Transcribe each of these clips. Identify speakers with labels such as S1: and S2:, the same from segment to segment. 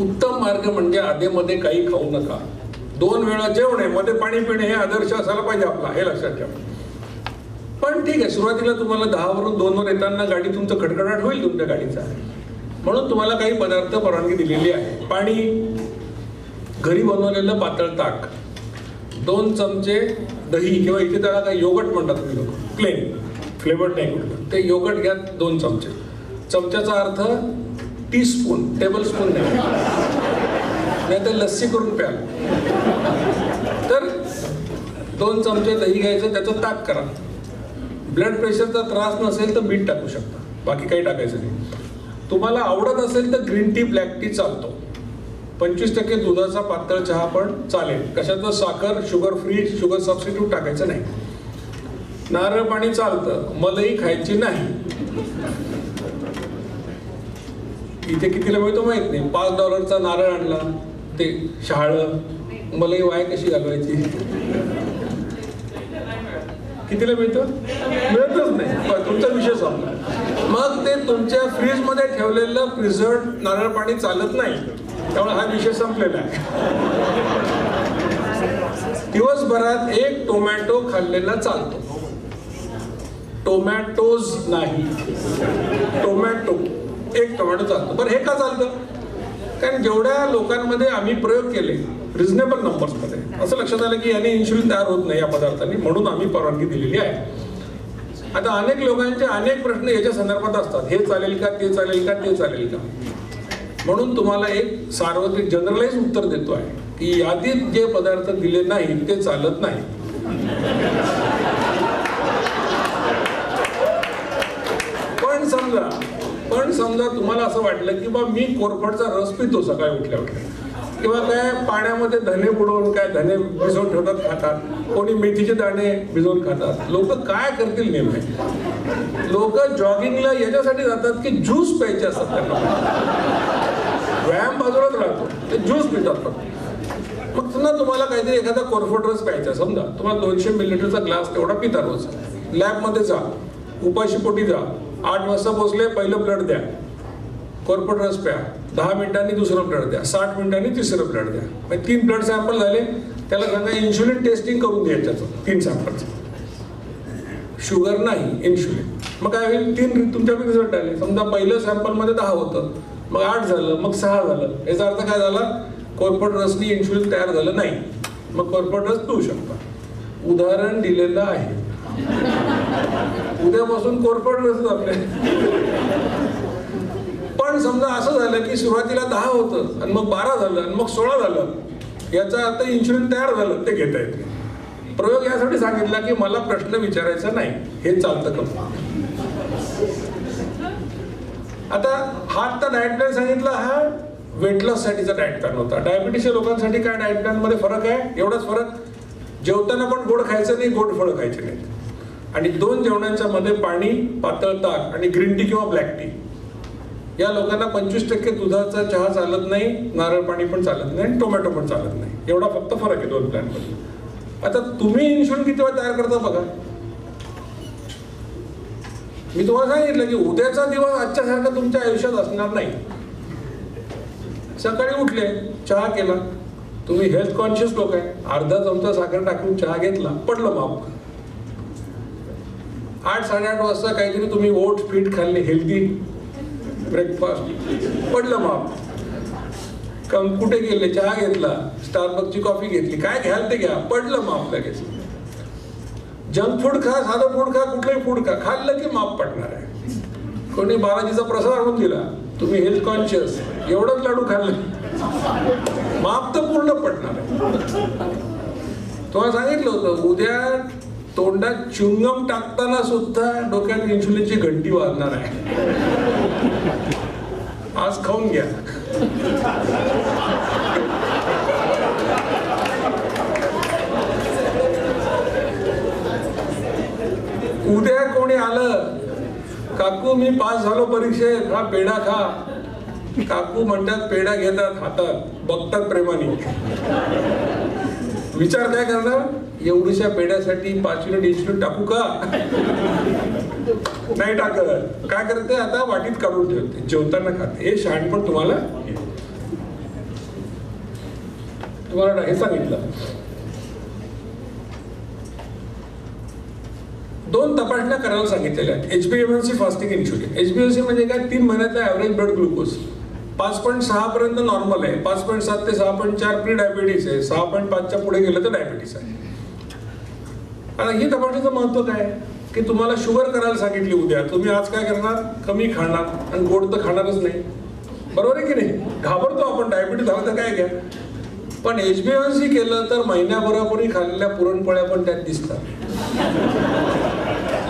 S1: उत्तम मार्ग म्हणजे आधेमध्ये काही खाऊ नका. दोन वेळा जेवणे मध्ये पाणी पिणे हे आदर्श असायला पाहिजे आपला हे लक्षात ठेवा. पण ठीक आहे सुरुवातीला तुम्हाला दहावरून दोनवर येताना गाडी तुमचं खडखडाट होईल तुमच्या गाडीचा. म्हणून तुम्हाला काही पदार्थ परवानगी दिलेली आहे. पाणी घरी बनवलेलं पातळ ताक दोन चमचे दही किंवा इथे त्याला काही योगट म्हणतात तुम्ही लोक. प्लेन फ्लेवर्ड नाही कुठलं. ते योगट घ्या दोन चमचे. चमच्याचा अर्थ टी स्पून टेबल स्पून नाही नाही तर लस्सी करून प्याल तर दोन चमचे दही घ्यायचं त्याचं ताक करा. ब्लड प्रेशरचा त्रास नसेल तर मीठ टाकू शकता. बाकी काही टाकायचं नाही. तुम्हाला आवडत असेल तर ग्रीन टी ब्लॅक टी चालतो. पंचवीस टक्के दुधाचा पातळ चहा पण चालेल. कशाचं? साखर शुगर फ्री शुगर सबस्टिट्यूट टाकायचं नाही. नारळ पाणी चालतं. मलई खायची नाही. इथे कितीला मिळतो माहीत नाही. पाच डॉलरचा नारळ आणला ते शहाळ मलई वाय कशी घालवायची? कितीला मिळतं? मिळतच नाही. पण तुमचा विषय संपला. मग ते तुमच्या फ्रीजमध्ये ठेवलेलं प्रिझर्व नारळ पाणी चालत नाही. त्यामुळे हा विषय संपलेला आहे. दिवसभरात एक टोमॅटो खाल्लेला चालतो. टोमॅटोज नाही. टोमॅटो एक टोमॅटो चालतो. बरं हे का चालतं? कारण जेवढ्या लोकांमध्ये आम्ही प्रयोग केले रिझनेबल नंबर्समध्ये असं लक्षात आलं की याने इन्शुलिन तयार होत नाही या पदार्थांनी म्हणून आम्ही परवानगी दिलेली आहे. आता अनेक लोकांचे अनेक प्रश्न याच्या संदर्भात असतात. हे चालेल का ते चालेल का ते चालेल का? म्हणून तुम्हाला एक सार्वत्रिक जनरलाइज उत्तर देतो आहे की यादीत जे पदार्थ दिले नाहीत ते चालत नाही पण समजा पण समजा तुम्हाला असं वाटलं की बा मी कोरफडचा रस पितो सकाळी उठल्या उठल्या किंवा काय पाण्यामध्ये धने बुडवून काय धने भिजवून ठेवतात खातात. कोणी मेथीचे दाणे भिजवून खातात. लोक काय करतील नेमके? लोक जॉगिंगला याच्यासाठी जातात की ज्यूस प्यायचे असतात त्यांना. व्यायाम बाजूलाच राहतो. ते ज्यूस पितात फक्त. मग पुन्हा तुम्हाला काहीतरी एखादा कोरफड रस प्यायचा समजा तुम्हाला दोनशे मिलीलिटरचा ग्लास तेवढा पिता रोज. लॅबमध्ये जा. उपाशी पोटी जा. आठ वाजता पोचले पहिलं ब्लड द्या. कोरफड रस प्या. दहा मिनिटांनी दुसरं ब्लड द्या. साठ मिनिटांनी तिसरं ब्लड द्या. मग तीन ब्लड सॅम्पल झाले. त्याला सांगा इन्शुलिन टेस्टिंग करून द्यायचं तीन सॅम्पलचं शुगर नाही इन्शुलिन मग काय होईल? तीन तुमच्या रिझल्ट आले समजा पहिलं सॅम्पलमध्ये दहा होतं. मग आठ झालं मग सहा झालं. याचा अर्थ काय झाला? कोरफड रसनी इन्शुलिन तयार झालं नाही. मग कोरफड रस पिऊ शकता. उदाहरण दिलेलं आहे. उद्यापासून कोरफड रस आपले. पण समजा असं झालं की सुरुवातीला दहा होतं आणि मग बारा झालं आणि मग सोळा झालं. याचा अर्थ इन्शुरन्स तयार झालं ते घेता येते. प्रयोग यासाठी सांगितला की मला प्रश्न विचारायचा नाही. हे चालतं का? आता हा आता डाएट प्लॅन सांगितला हा वेट लॉस साठीचा डाएट प्लॅन होता. डायबिटीसच्या लोकांसाठी काय डाएट प्लॅनमध्ये फरक आहे? एवढाच फरक. जेवताना पण गोड खायचं नाही गोड फळं खायचे नाहीत. आणि दोन जेवणाच्या मध्ये पाणी पातळ ताक आणि ग्रीन टी किंवा ब्लॅक टी. या लोकांना पंचवीस टक्के दुधाचा चहा चालत नाही नारळ पाणी पण चालत नाही आणि टोमॅटो पण चालत नाही. एवढा फक्त फरक आहे दोन प्लॅनमध्ये आता तुम्ही इन्शुरन्स किती वेळा तयार करता बघा. मी तुम्हाला सांगितलं की उद्याचा दिवस आजच्यासारखा तुमच्या आयुष्यात असणार नाही. सकाळी उठले चहा केला. तुम्ही हेल्थ कॉन्शियस लोक आहे. अर्धा चमचा साखर टाकून चहा घेतला पडलं माप. आठ साडेआठ वाजता काहीतरी तुम्ही ओट पीठ खाल्ले हेल्दी ब्रेकफास्ट पडलं माप कम कुठे गेले? चहा घेतला. स्टारबकची कॉफी घेतली. काय घ्याल ते घ्या. पडलं माप लगेच. जंक फूड खा साधं फूड खा कुठलंही फूड खा. खाल्लं की माप पडणार आहे. कोणी बालाजीचा प्रसाद आणून दिला. तुम्ही हेल्थ कॉन्शियस एवढंच लाडू खाल्ले माप तर पूर्ण पडणार आहे. तुम्हाला सांगितलं होतं उद्या तोंडात चुंगम टाकताना सुद्धा डोक्यात इन्शुलिनची घंटी वाजणार आहे. आज खाऊन घ्या. उद्या कोणी आलं काकू मी पास झालो परीक्षेत हा पेढा खा. काकू म्हणतात पेढा घेतात हातात बघतात प्रेमाने. विचार काय करणार? एवढीशा पेढ्यासाठी पाच मिनिट इन्स्टिट्यूट टाकू का? नाही टाकत. काय करते? आता वाटीत काढून ठेवते. जेवताना खाते. हे शहाणपण तुम्हाला तुम्हाला हे सांगितलं. दोन तपासण्या करायला सांगितलेल्या आहेत. H B M C fasting insulin H B M C म्हणजे काय? तीन महिन्याचा ॲव्हरेज ब्लड ग्लुकोज पाच पॉईंट सहा पर्यंत नॉर्मल आहे. पाच पॉईंट सात ते सहा पॉईंट चार प्री डायबिटीस आहे. सहा पॉईंट पाचच्या पुढे गेलं तर डायबिटीस आहे. आता ही तपासणीचं महत्त्व काय आहे? की तुम्हाला शुगर करायला सांगितली उद्या. तुम्ही आज काय करणार? कमी खाणार. आणि गोड तर खाणारच नाही. बरोबर आहे की नाही? घाबरतो आपण. डायबिटीस झालं तर काय घ्या? पण एच बी एन सी केलं तर महिन्याभरापूर्वी खाल्लेल्या पुरणपोळ्या पण त्यात दिसतात.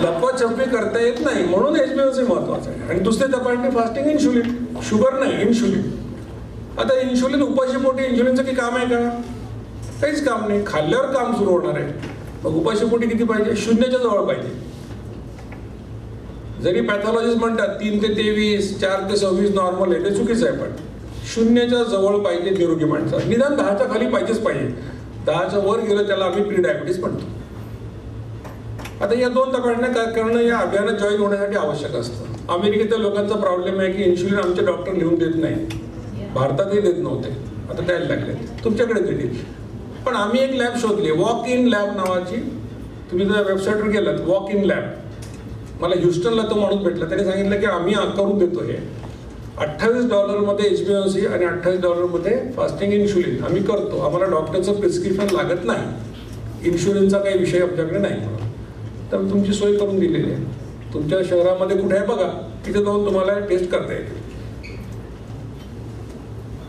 S1: लपवाछपवी करता येत नाही म्हणून एच बी एन सी महत्वाचं आहे. आणि दुसरी तपासणी फास्टिंग इन्शुलिन शुगर नाही इन्शुलिन आता इन्शुलिन उपाशी पोटी इन्शुलिनचं की काम आहे का? काहीच काम नाही. खाल्ल्यावर काम सुरू होणार आहे. मग उपाशी पोटी किती पाहिजे? शून्याच्या जवळ पाहिजे. जरी पॅथॉलॉजिस्ट म्हणतात तीन ते तेवीस चार ते सव्वीस नॉर्मल आहे ते चुकीचं आहे पण शून्याच्या जवळ पाहिजे निरोगी माणसं. निदान दहाच्या खाली पाहिजेच पाहिजे. दहाच्या वर गेलं त्याला आम्ही प्री डायबिटीस म्हणतो. आता या दोन तपासण्या करणं या अभियानात जॉईन होण्यासाठी आवश्यक असतं. अमेरिकेतल्या लोकांचा प्रॉब्लेम आहे की इन्शुलिन आमचे डॉक्टर लिहून देत नाही. भारतातही देत नव्हते. आता द्यायला लागले तुमच्याकडे देतील. पण आम्ही एक लॅब शोधली वॉक इन लॅब नावाची. तुम्ही जर वेबसाईटवर गेलात वॉक इन लॅब मला ह्युस्टनला तो माणूस भेटला. त्याने सांगितलं की आम्ही करून देतो हे. अठ्ठावीस डॉलरमध्ये एच बी एम सी आणि अठ्ठावीस डॉलरमध्ये फास्टिंग इन्शुलिन आम्ही करतो. आम्हाला डॉक्टरचं प्रिस्क्रिप्शन लागत नाही. इन्शुलिनचा काही विषय आमच्याकडे नाही. म्हणून तर तुमची सोय करून दिलेली आहे. तुमच्या शहरामध्ये कुठे आहे बघा तिथे जाऊन तुम्हाला टेस्ट करता येते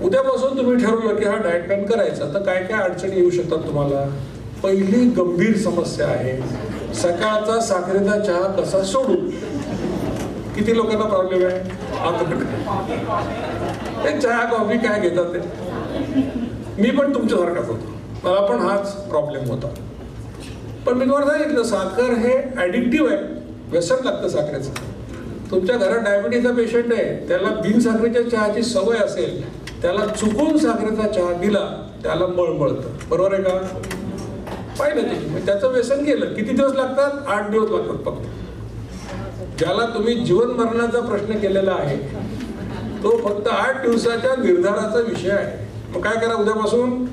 S1: उद्यापासून तुम्ही ठरवलं की हा डाएट प्लॅन करायचा तर काय काय अडचणी येऊ शकतात तुम्हाला? पहिली गंभीर समस्या आहे सकाळचा साखरेचा चहा कसा सोडू? किती लोकांना प्रॉब्लेम आहे? आता ते चहा कॉफी काय घेतात ते? मी पण तुमच्यासारखाच होतो. मला पण हाच प्रॉब्लेम होता. पण मी तुम्हाला सांगितलं साखर हे ॲडिक्टिव्ह आहे. व्यसन लागतं साखरेचं. तुमच्या घरात डायबिटीजचा पेशंट आहे त्याला बिन साखरेच्या चहाची सवय असेल त्याला चुकून साखरेचा चहा दिला त्याला मळमळतं बरोबर आहे का? पाहिलं ते. त्याचं व्यसन केलं किती दिवस लागतात? आठ दिवस लागतात फक्त. ज्याला तुम्ही जीवन मरणाचा प्रश्न केलेला आहे तो फक्त आठ दिवसाच्या निर्धाराचा विषय आहे. मग काय करा उद्यापासून?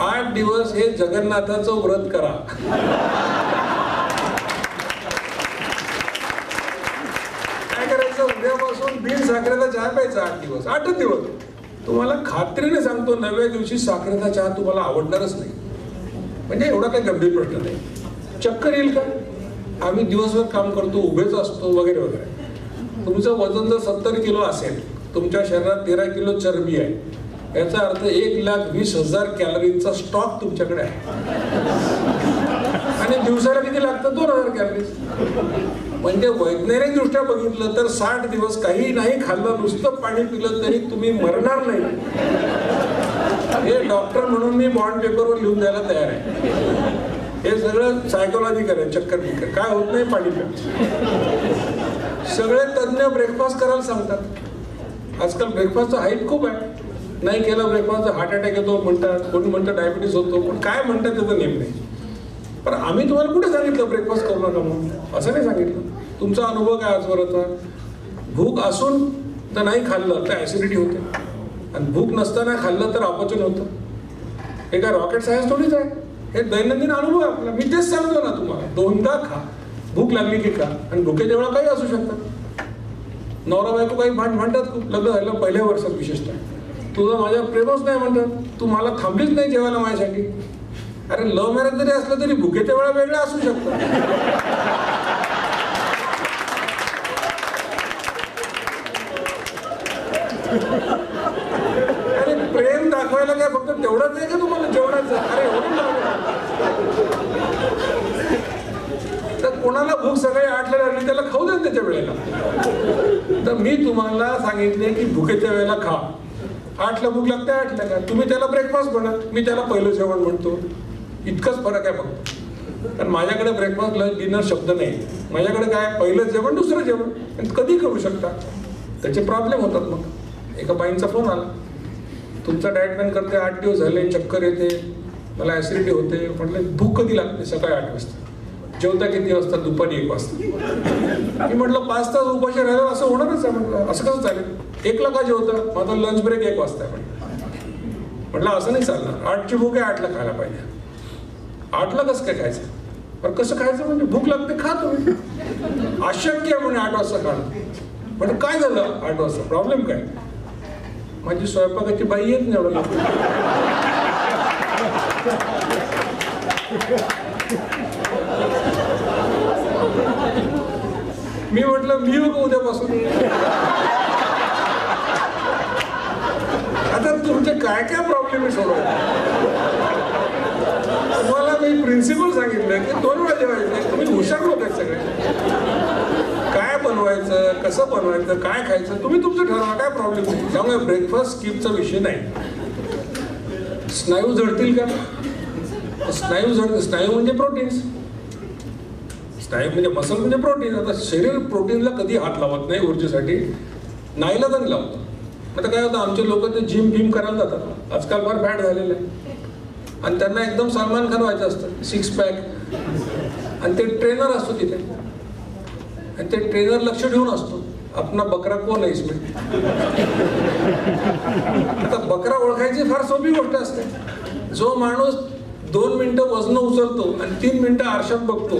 S1: आठ दिवस हे जगन्नाथाचं व्रत करा. काय करायचं? उद्यापासून बिन साखरेचा चहा प्यायचा आठ दिवस. आठच दिवस. तुम्हाला खात्रीने सांगतो नव्या दिवशी साखरेचा चहा तुम्हाला आवडणारच नाही. म्हणजे एवढा काही गंभीर प्रश्न नाही. चक्कर येईल का? आम्ही दिवसभर काम करतो उभेच असतो वगैरे वगैरे. तुमचं वजन जर सत्तर किलो असेल तुमच्या शरीरात तेरा किलो चरबी आहे. याचा अर्थ एक लाख वीस हजार कॅलरीचा स्टॉक तुमच्याकडे आहे. आणि दिवसाला किती लागतं दोन हजार कॅलरीज. म्हणजे वैज्ञानिक दृष्ट्या बघितलं तर साठ दिवस काही नाही खाल्लं नुसतं पाणी पिलं तरी तुम्ही मरणार नाही. हे डॉक्टर म्हणून मी बॉन्ड पेपरवर लिहून द्यायला तयार आहे. हे सगळं सायकोलॉजिकल आहे चक्कर बिक्कर. काय होत नाही पाणी प्या सगळे तज्ज्ञ ब्रेकफास्ट करायला सांगतात. आजकाल ब्रेकफास्टचं हाईट खूप आहे. नाही केलं ब्रेकफास्ट हार्ट अटॅक येतो म्हणतात कोणी म्हणतं डायबिटीस होतो पण काय म्हणतात त्याचं नेम नाही. पण आम्ही तुम्हाला कुठे सांगितलं ब्रेकफास्ट करू नका म्हणून? असं नाही सांगितलं. तुमचा अनुभव काय आजवरचा भूक असून तर नाही खाल्लं तर ॲसिडिटी होते. आणि भूक नसताना खाल्लं तर अपचन होतं. हे काय रॉकेट सायन्स थोडीच आहे. हे दैनंदिन अनुभव आहे आपला. मी तेच सांगतो ना तुम्हाला. दोनदा खा. भूक लागली की खा. आणि भुकेच्या वेळा काही असू शकतात नवरा बायको काही भांड भांडतात खूप. लग्न झालं पहिल्या वर्षात विशेषतः. तुझं माझ्या प्रेमच नाही म्हणतात. तू मला थांबलीच नाही जेवायला माझ्यासाठी. अरे लव्ह मॅरेज जरी असलं तरी भुकेच्या वेळा वेगळ्या असू शकतात अरे प्रेम दाखवायला काय फक्त तेवढंच नाही का तुम्हाला जेवणाचं? अरे एवढं तर कोणाला भूक सकाळी आठला लागली त्याला खाऊ द्या त्याच्या वेळेला. तर मी तुम्हाला सांगितले की भुकेच्या वेळेला खा. आठला भूक लागते आठला का तुम्ही त्याला ब्रेकफास्ट म्हणा मी त्याला पहिलं जेवण म्हणतो. इतकंच फरक आहे फक्त. कारण माझ्याकडे ब्रेकफास्ट लंच डिनर शब्द नाही. माझ्याकडे काय पहिलं जेवण दुसरं जेवण. कधी करू शकता? त्याचे प्रॉब्लेम होतात मग. एका बाईंचा फोन आला. तुमचा डाएट प्लॅन करते आठ दिवस झाले चक्कर येते. मला ॲसिडिटी होते. म्हटलं भूक कधी लागते? सकाळी आठ वाजता. जेवता किती वाजता? दुपारी एक वाजता. मी म्हटलं पाच तास उपाशी राहिलं असं होणारच आहे. म्हटलं असं कसं चालेल? एकला का मग माझा लंच ब्रेक एक वाजता आहे म्हटलं असं नाही चालणार. आठची भूक आहे आठला खायला पाहिजे. आठला कसं काय खायचं? पण कसं खायचं म्हणजे भूक लागते खा तुम्ही. अशक्य आहे म्हणे आठ वाजता खाणं. पण काय झालं? आठ वाजता. प्रॉब्लेम काय? माझी स्वयंपाकाची बाई येत नाही एवढं मी म्हटलं मी उद्यापासून आता तुमचे काय काय प्रॉब्लेम आहे सोडवायचे तुम्हाला मी प्रिन्सिपल सांगितलं की दोन वेळा जेवायचे तुम्ही हुशार लोक आहेत सगळे. काय बनवायचं कसं बनवायचं काय खायचं तुम्ही तुमचं ठरवा काय प्रॉब्लेम नाही त्यामुळे ब्रेकफास्ट स्किपचा विषय नाही. स्नायू जडतील का? स्नायू जड स्नायू म्हणजे प्रोटीन्स स्नायू म्हणजे मसल म्हणजे प्रोटीन आता शरीर प्रोटीनला कधी हात लावत नाही ऊर्जेसाठी. नाईला तरी लावतो. आता काय होतं आमचे लोक ते जिम बिम करायला जातात. आजकाल फार फॅट झालेलं. आहे आणि त्यांना एकदम सलमान खान व्हायचं असतं. सिक्स पॅक आणि ते ट्रेनर असतो तिथे. आणि ते ट्रेनर लक्ष ठेवून असतो. आपला बकरा कोण आहे इसमें? आता बकरा ओळखायची फार सोपी गोष्ट असते. जो माणूस दोन मिनिटं वजन उचलतो आणि तीन मिनिटं आरशात बघतो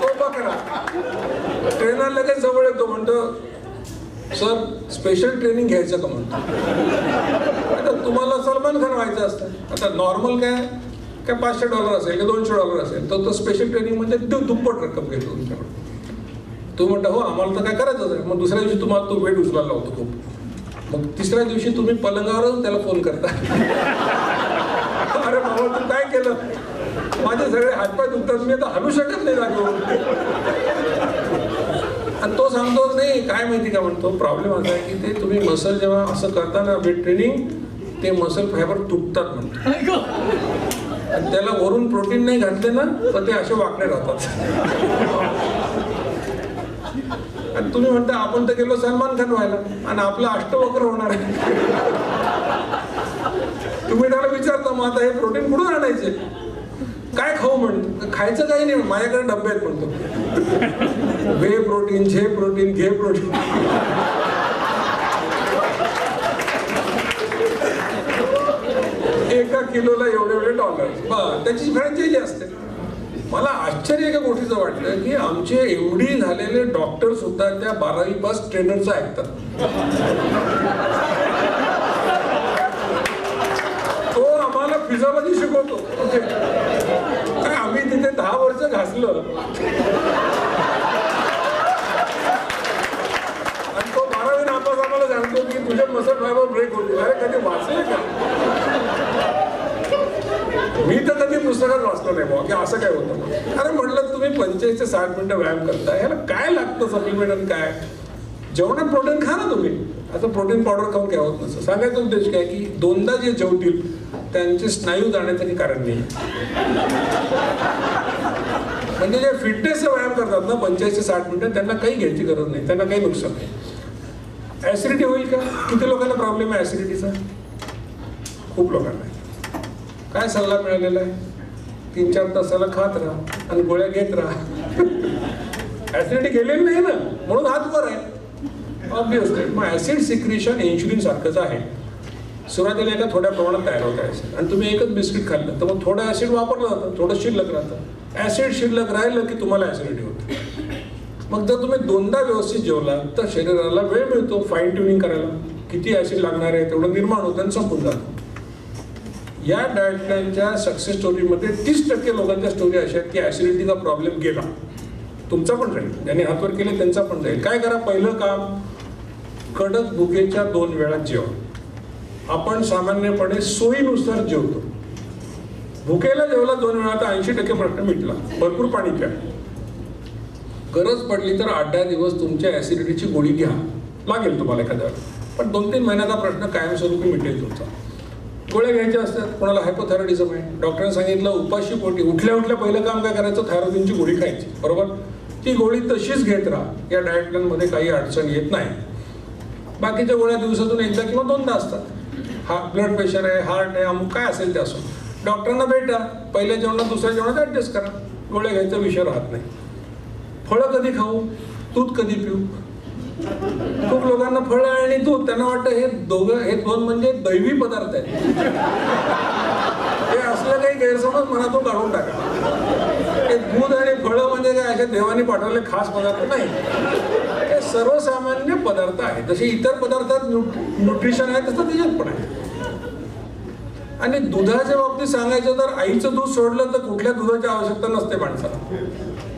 S1: तो बकरा ट्रेनर लगेच जवळ येतो म्हणतो सर स्पेशल ट्रेनिंग घ्यायचं का म्हणतो? आता तुम्हाला सलमान खान व्हायचं असतं. आता नॉर्मल काय? काय पाचशे डॉलर असेल किंवा दोनशे डॉलर असेल तर तो स्पेशल ट्रेनिंग म्हणजे तो दुप्पट रक्कम घेतो तुमच्याकडे तुम्ही म्हणतो हो आम्हाला तर काय करायचं आहे मग दुसऱ्या दिवशी तुम्हाला तो वेट उचलायला लावतो खूप. मग तिसऱ्या दिवशी तुम्ही पलंगावरच त्याला फोन करता. अरे बाबा तू काय केलं? माझे सगळे हातपाय दुखतात मी आता हलू शकत नाही जागेवर आणि तो सांगतो नाही काय माहिती का म्हणतो? प्रॉब्लेम असा आहे की ते तुम्ही मसल जेव्हा असं करता ना वेट ट्रेनिंग ते मसल फायबर तुटतात म्हणतो. आणि त्याला वरून प्रोटीन नाही घातले ना तर ते असे वाकडे राहतात. आणि तुम्ही म्हणता आपण तर गेलो सलमान खान व्हायला आणि आपलं अष्टवक्र होणार आहे. तुम्ही त्याला विचारता मग आता हे प्रोटीन कुठून आणायचे? काय खाऊ म्हण खायचं काही नाही माझ्याकडे डब्बे आहेत म्हणतो. वे प्रोटीन झे प्रोटीन घे प्रोटीन. एका किलोला एवढे एवढे डॉलर. बरं त्याची फ्रँचायझी असते. मला आश्चर्य एका गोष्टीचं वाटलं की आमचे एवढी झालेले डॉक्टर सुद्धा त्या बारावी पास ट्रेनरचं ऐकतात. तो आम्हाला फिजिओलॉजी शिकवतो. ओके काय तिथे दहा वर्ष घासलं. आणि तो बारावी नापास आम्हाला सांगतो की तुझे मसल फायबर ब्रेक होते. अरे कधी वाचले का? मी तर कधी पुस्तकात वाचलं नाही बुवा की असं काय होतं? अरे म्हटलं तुम्ही पंचेचाळीस ते साठ मिनिटं व्यायाम करता. याला काय लागतं सप्लिमेंट आणि काय? जेवणात प्रोटीन खा ना तुम्ही. आता प्रोटीन पावडर खाऊन काय होत नसतं. सांगायचा उद्देश काय की दोनदा जे जेवतील त्यांचे स्नायू जाण्याचं कारण नाही. म्हणजे जे फिटनेसचा व्यायाम करतात ना पंचेचाळीस ते साठ मिनिटं त्यांना काही घ्यायची गरज नाही त्यांना काही नुकसान नाही. ऍसिडिटी होईल का? किती लोकांना प्रॉब्लेम आहे ॲसिडिटीचा खूप लोकांना काय सल्ला मिळालेला आहे? तीन चार तासाला खात राहा आणि गोळ्या घेत राहा. ॲसिडिटी गेलेली नाही ना म्हणून हात वर आहे. ऑब्विसली मग ॲसिड सिक्रिशन इन्शुलिन सारखंच आहे. सुरुवातीला एका थोड्या प्रमाणात तयार होतं ऍसिड आणि तुम्ही एकच बिस्किट खाल्लं तर मग थोडं ऍसिड वापरलं जातं थोडं शिल्लक राहतं. ऍसिड शिल्लक राहिलं की तुम्हाला ऍसिडिटी होते. मग जर तुम्ही दोनदा व्यवस्थित जेवला तर शरीराला वेळ मिळतो फाईन ट्युनिंग करायला. किती ऍसिड लागणार आहे तेवढं निर्माण होतं आणि संपून जातं. या डाएट प्लॅनच्या सक्सेस स्टोरीमध्ये तीस टक्के लोकांच्या स्टोरी अशा आहेत की ऍसिडिटीचा प्रॉब्लेम गेला. तुमचा पण राहील. ज्यांनी हातवर केले त्यांचा पण राहील. काय करा पहिलं काम कडक भुकेच्या दोन वेळा जेवण आपण सामान्यपणे सोयीनुसार जेवतो. भुकेला जेवला दोन वेळा तर ऐंशी टक्के प्रश्न मिटला. भरपूर पाणी प्या. गरज पडली तर आठ दहा दिवस तुमच्या ऍसिडिटीची गोळी घ्या. लागेल तुम्हाला एखाद्या पण दोन तीन महिन्याचा प्रश्न कायमस्वरूपी मिटेल तुमचा. गोळ्या घ्यायच्या असतात. कोणाला हायपोथायरॉइडिझम आहे. डॉक्टरांनी सांगितलं उपाशी पोटी. उठल्या उठल्या पहिलं काम काय करायचं? थायरॉइडची गोळी खायची. बरोबर? ती गोळी तशीच घेत राहा. या डायट प्लॅनमध्ये काही अडचण येत नाही. बाकीच्या गोळ्या दिवसातून एकदा किंवा दोनदा असतात. हा ब्लड प्रेशर आहे हार्ट आहे अमुक काय असेल ते असो. डॉक्टरांना भेटा पहिल्या जेवणात दुसऱ्या जेवणात ॲडजस्ट करा. गोळ्या घ्यायचा विषय राहत नाही. फळं कधी खाऊ? दूध कधी पिऊ? खूप लोकांना फळं आणि दूध त्यांना वाटतं हे दोघं हे दोन म्हणजे दैवी पदार्थ आहे हे असलं काही गैरसमज मनातून काढून टाका. हे दूध आणि फळं म्हणजे काय असे देवाने पाठवलेले खास पदार्थ नाही. सर्वसामान्य पदार्थ आहेत. जसे इतर पदार्थात न्यूट्रिशन आहे तसं त्याच्यात पण आहे आणि दुधाच्या बाबतीत सांगायचं तर आईचं दूध सोडलं तर कुठल्या दुधाची आवश्यकता नसते माणसाला.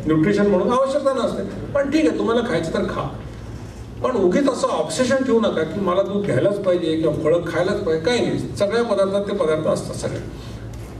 S1: न्यूट्रिशन म्हणून आवश्यकता नसते. पण ठीक आहे तुम्हाला खायचं तर खा. पण उगीच असं ऑप्सेशन ठेवू नका की मला दूध घ्यायलाच पाहिजे किंवा फळं खायलाच पाहिजे. काही नाही. सगळ्या पदार्थात ते पदार्थ असतात सगळे.